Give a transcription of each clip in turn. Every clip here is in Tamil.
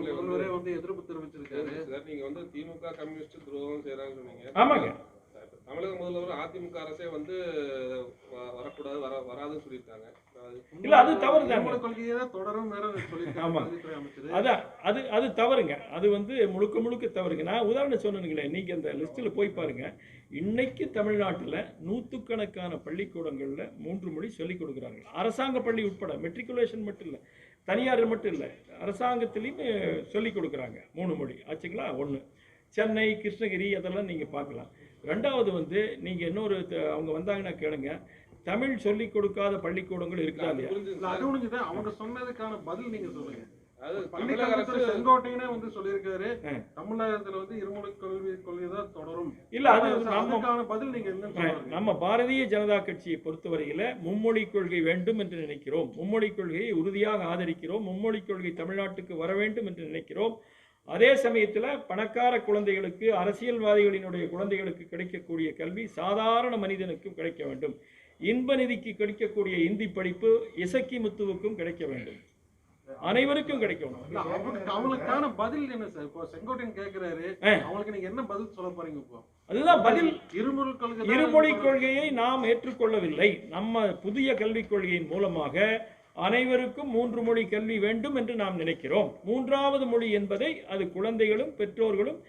முதல்வரே வந்து எதிர்ப்பு தெரிவிச்சிருக்காரு. சார் நீங்க வந்து திமுக கம்யூனிஸ்ட் துரோகம் செய்யறாங்கன்னு சொன்னீங்க. ஆமாங்க. இப்ப தமிழக முதல்வர் அதிமுக அரசே வந்து வரக்கூடாது வர வராதுன்னு சொல்லியிருக்காங்க அது இல்ல, அது தவறு தாங்க. இருமொழி கொள்கையை தான் தொடரும் வேற சொல்லியிருக்காரு ஆமா. நீதித்துறை அமைச்சர். அதான் அது அது தவறுங்க. அது வந்து முழுக்க முழுக்க தவறுங்க. நான் உதாரணம் சொன்னேனுங்களே நீங்க அந்த லிஸ்ட்டில் போய் பாருங்க. இன்னைக்கு தமிழ்நாட்டில் நூற்றுக்கணக்கான பள்ளிக்கூடங்களில் மூன்று மொழி சொல்லிக் கொடுக்குறாங்க. அரசாங்க பள்ளி உட்பட மெட்ரிகுலேஷன் மட்டும் இல்லை தனியார் மட்டும் இல்லை அரசாங்கத்திலையும் சொல்லிக் கொடுக்குறாங்க. மூணு மொழி. ஆச்சுங்களா? ஒன்று சென்னை கிருஷ்ணகிரி அதெல்லாம் நீங்கள் பார்க்கலாம். ரெண்டாவது வந்து நீங்கள் இன்னொரு அவங்க வந்தாங்கன்னா கேளுங்க. தமிழ் சொல்லிக் கொடுக்காத பள்ளிக்கூடங்கள் இருக்குதா இல்லையா? அது ஒண்ணுதான் அவங்க சொன்னதுக்கான பதில் நீங்க சொல்லுங்க. செங்கோட்டையனே வந்து சொல்லியிருக்காரு. தமிழகத்துல வந்து இருமொழி கல்வி கொள்கை தான் இல்லை அது பதில் நீங்க நம்ம பாரதிய ஜனதா கட்சியை பொறுத்தவரையில மும்மொழி கொள்கை வேண்டும் என்று நினைக்கிறோம். மும்மொழி கொள்கையை உறுதியாக ஆதரிக்கிறோம். மும்மொழி கொள்கை தமிழ்நாட்டுக்கு வர வேண்டும் என்று நினைக்கிறோம். அதே சமயத்தில் பணக்கார குழந்தைகளுக்கு அரசியல்வாதிகளினுடைய குழந்தைகளுக்கு கிடைக்கக்கூடிய கல்வி சாதாரண மனிதனுக்கும் கிடைக்க வேண்டும். இன்ப நிதிக்கு கிடைக்கக்கூடிய இந்தி படிப்பு இசக்கி முத்துவுக்கும் கிடைக்க வேண்டும். அனைவருக்கும் அவங்களுக்கு அவங்களுக்கான பதில் என்ன சார்? இப்போ செங்கோட்டையன் கேக்குறாரு. ஆ. அவங்களுக்கு நீங்க என்ன பதில் சொல்ல போறீங்க இப்போ? அதுதான் பதில். இருமொழி கொள்கை இருமொழி கொள்கையை நாம் ஏற்றுக்கொள்ளவில்லை. நம்ம புதிய கல்விக் கொள்கையின் மூலமாக அனைவருக்கும் மூன்று மொழி கல்வி வேண்டும் என்று நாம் நினைக்கிறோம். மூன்றாவது மொழி என்பதை அது குழந்தைகளும் பெற்றோர்களும்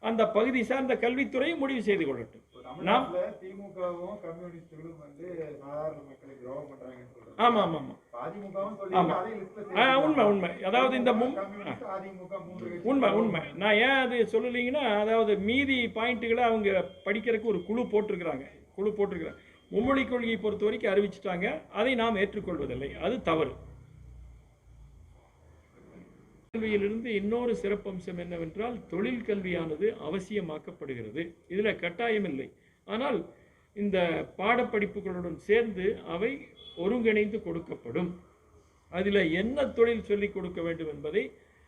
அந்த பகுதி சார்ந்த கல்வித்துறையும் முடிவு செய்து கொள்ளட்டும். திமுகவும் கம்யூனிஸ்டுகளும் வந்து சாதாரண மக்களை துரோகம் பண்றாங்கன்னு சொல்றாங்க. ஆமா ஆமா ஆமா. அதிமுகவும் ஆமா. சொல்லி அதே லிஸ்ட்ல ஆ, உண்மை உண்மை. அதாவது இந்த உண்மை உண்மை. நான் ஏன் அது சொல்லலைங்கன்னா அதாவது மீதி பாயிண்ட்டுகளை அவங்க படிக்கிறதுக்கு ஒரு குழு போட்டிருக்கிறாங்க. குழு போட்டிருக்கிறாங்க. மும்மொழி கொள்கையை பொறுத்த வரைக்கும் அறிவிச்சிட்டாங்க. அதை நாம் ஏற்றுக்கொள்வதில்லை. அது தவறு. கல்வியிலிருந்து இன்னொரு சிறப்பம்சம் என்னவென்றால் தொழில் கல்வியானது அவசியமாக்கப்படுகிறது. இதில் கட்டாயம் இல்லை ஆனால் இந்த பாடப்படிப்புகளுடன் சேர்ந்து அவை ஒருங்கிணைந்து கொடுக்கப்படும். அதில் என்ன தொழில் சொல்லிக் கொடுக்க வேண்டும் என்பதை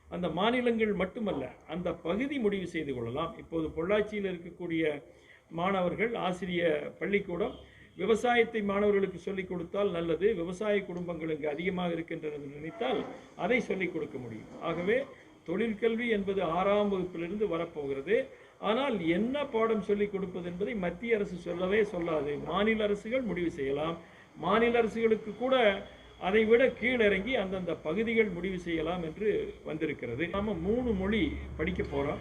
அந்த மாநிலங்கள் மட்டுமல்ல அந்த பகுதி முடிவு செய்து கொள்ளலாம். இப்போது பொள்ளாச்சியில் இருக்கக்கூடிய மாணவர்கள் ஆசிரிய பள்ளிக்கூடம் விவசாயத்தை மாணவர்களுக்கு சொல்லிக் கொடுத்தால் நல்லது விவசாய குடும்பங்கள் இங்கு அதிகமாக இருக்கின்றன நினைத்தால் அதை சொல்லிக் கொடுக்க முடியும். ஆகவே தொழிற்கல்வி என்பது ஆறாம் வகுப்பிலிருந்து வரப்போகிறது. ஆனால் என்ன பாடம் சொல்லிக் கொடுப்பது என்பதை மத்திய அரசு சொல்லவே சொல்லாது. மாநில அரசுகள் முடிவு செய்யலாம். மாநில அரசுகளுக்கு கூட அதை விட கீழிறங்கி அந்தந்த பகுதிகள் முடிவு செய்யலாம் என்று வந்திருக்கிறது. நாம் மூணு மொழி படிக்க போகிறோம்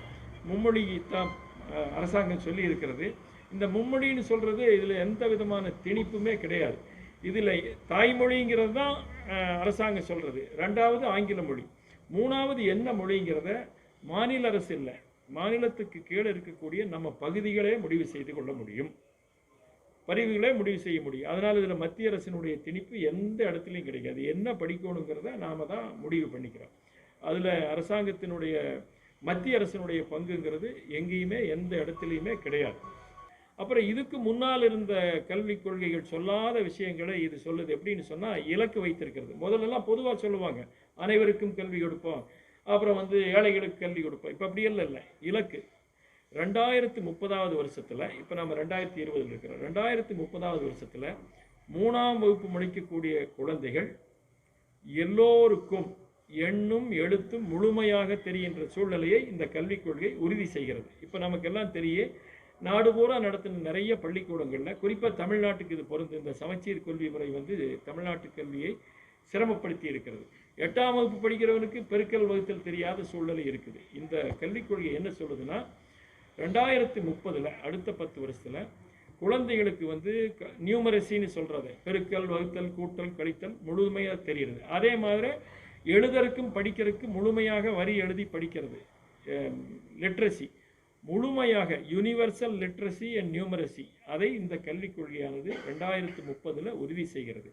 மும்மொழி தான் அரசாங்கம் சொல்லி இருக்கிறது இந்த மும்மொழின்னு சொல்கிறது இதில் எந்த விதமான திணிப்புமே கிடையாது. இதில் தாய்மொழிங்கிறது தான் அரசாங்கம் சொல்கிறது ரெண்டாவது ஆங்கில மொழி. மூணாவது என்ன மொழிங்கிறத மாநில அரசு இல்லை. மாநிலத்துக்கு கீழே இருக்கக்கூடிய நம்ம பகுதிகளே முடிவு செய்து கொள்ள முடியும். பதிவுகளே முடிவு செய்ய முடியும். அதனால் இதில் மத்திய அரசினுடைய திணிப்பு எந்த இடத்துலையும் கிடைக்காது. என்ன படிக்கணுங்கிறத நாம் தான் முடிவு பண்ணிக்கிறோம். அதில் அரசாங்கத்தினுடைய மத்திய அரசினுடைய பங்குங்கிறது எங்கேயுமே எந்த இடத்துலையுமே கிடையாது. அப்புறம் இதுக்கு முன்னால் இருந்த கல்விக் கொள்கைகள் சொல்லாத விஷயங்களை இது சொல்லுது. எப்படின்னு சொன்னால் இலக்கு வைத்திருக்கிறது. முதல்லலாம் பொதுவாக சொல்லுவாங்க அனைவருக்கும் கல்வி கொடுப்போம். அப்புறம் வந்து ஏழைகளுக்கு கல்வி கொடுப்போம். இப்போ அப்படி இல்லை இல்லை. இலக்கு. ரெண்டாயிரத்தி முப்பதாவது வருஷத்தில் இப்போ நம்ம ரெண்டாயிரத்தி இருபதில் இருக்கிறோம். ரெண்டாயிரத்தி முப்பதாவது வருஷத்தில் மூணாம் வகுப்பு முடிக்கக்கூடிய குழந்தைகள் எல்லோருக்கும் எண்ணும் எழுத்தும் முழுமையாக தெரிகின்ற சூழ்நிலையை இந்த கல்விக் கொள்கை உறுதி செய்கிறது. இப்போ நமக்கெல்லாம் தெரிய நாடு பூரா நடத்தின நிறைய பள்ளிக்கூடங்களில் குறிப்பாக தமிழ்நாட்டுக்கு இது பொருந்து இந்த சமச்சீர் கல்வி முறை வந்து தமிழ்நாட்டு கல்வியை சிரமப்படுத்தி இருக்கிறது. எட்டாம் வகுப்பு படிக்கிறவனுக்கு பெருக்கல் வகுத்தல் தெரியாத சூழ்நிலை இருக்குது. இந்த கல்விக் கொள்கை என்ன சொல்லுதுன்னா ரெண்டாயிரத்தி முப்பதில் அடுத்த பத்து வருஷத்தில் குழந்தைகளுக்கு வந்து நியூமரசின்னு சொல்கிறது பெருக்கல் வகுத்தல் கூட்டல் கழித்தல் முழுமையாக தெரிகிறது அதே மாதிரி எழுதறக்கும் படிக்கிறதுக்கும் முழுமையாக வரி எழுதி படிக்கிறது லிட்ரஸி. முழுமையாக யூனிவர்சல் லிட்ரஸி அண்ட் நியூமரசி அதை இந்த கல்விக் கொள்கையானது ரெண்டாயிரத்து முப்பதில் உறுதி செய்கிறது.